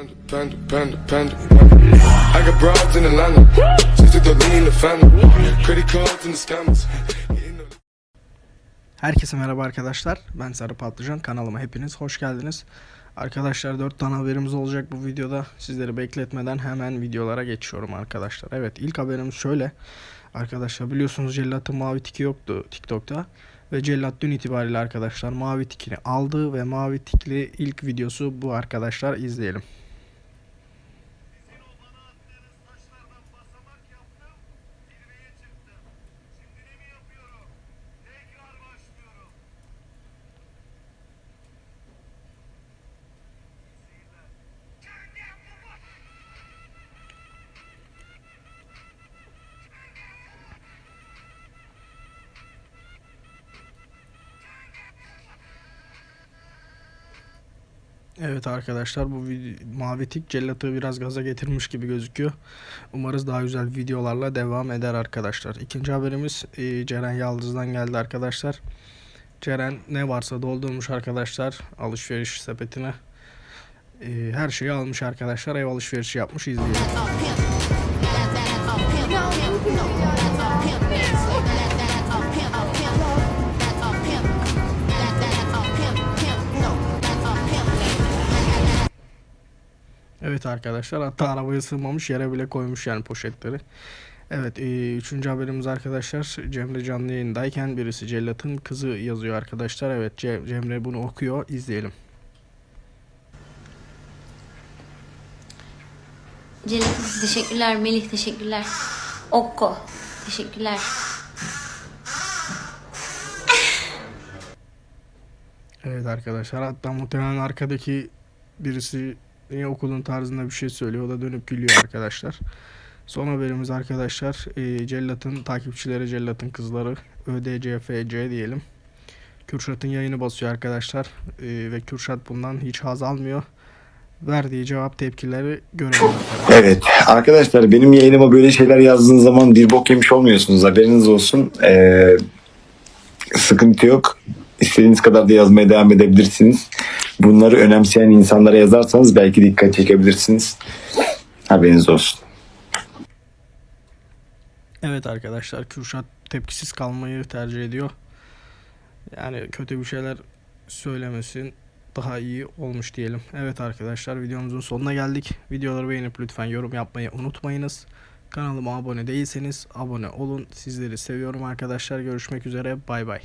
Panda, panda, panda, panda. I got broads in Atlanta. Just took the lean the family. Credit cards and the scammers. Herkese merhaba arkadaşlar. Ben Sarı Patlıcan. Kanalıma hepiniz hoş geldiniz. Arkadaşlar 4 tane haberimiz olacak bu videoda. Sizleri bekletmeden hemen videolara geçiyorum arkadaşlar. Evet ilk haberimiz şöyle. Arkadaşlar biliyorsunuz Cellat'ın mavi tiki yoktu TikTok'ta. Ve Cellat dün itibariyle arkadaşlar mavi tikini aldı ve mavi tikli ilk videosu bu arkadaşlar izleyelim. Evet arkadaşlar bu vid- mavi tik cellatı biraz gaza getirmiş gibi gözüküyor. Umarız daha güzel videolarla devam eder arkadaşlar. İkinci haberimiz e, Ceren Yaldız'dan geldi arkadaşlar. Ceren ne varsa doldurmuş arkadaşlar alışveriş sepetine. E, her şeyi almış arkadaşlar. Ev alışverişi yapmış izleyelim. Evet arkadaşlar hatta arabaya sığmamış yere bile koymuş yani poşetleri. Evet e, üçüncü haberimiz arkadaşlar Cemre canlı yayındayken birisi Cellat'ın kızı yazıyor arkadaşlar. Evet Ce- Cemre bunu okuyor izleyelim. Celatin teşekkürler, Melih teşekkürler. Okko teşekkürler. Evet arkadaşlar hatta muhtemelen arkadaki birisi yine okulun tarzında bir şey söylüyor. O da dönüp gülüyor arkadaşlar. Son haberimiz arkadaşlar e, Cellat'ın takipçileri Cellat'ın kızları ÖDCFC diyelim. Kürşat'ın yayını basıyor arkadaşlar E, ve Kürşat bundan hiç haz almıyor. Verdiği cevap tepkileri görelim. Evet arkadaşlar benim yayınıma böyle şeyler yazdığınız zaman bir bok yemiş olmuyorsunuz haberiniz olsun. Ee, sıkıntı yok. İstediğiniz kadar da yazmaya devam edebilirsiniz. Bunları önemseyen insanlara yazarsanız belki dikkat çekebilirsiniz. Haberiniz olsun. Evet arkadaşlar Kürşat tepkisiz kalmayı tercih ediyor. Yani kötü bir şeyler söylemesin daha iyi olmuş diyelim. Evet arkadaşlar videomuzun sonuna geldik. Videoları beğenip lütfen yorum yapmayı unutmayınız. Kanalıma abone değilseniz abone olun. Sizleri seviyorum arkadaşlar. Görüşmek üzere. Bay bay.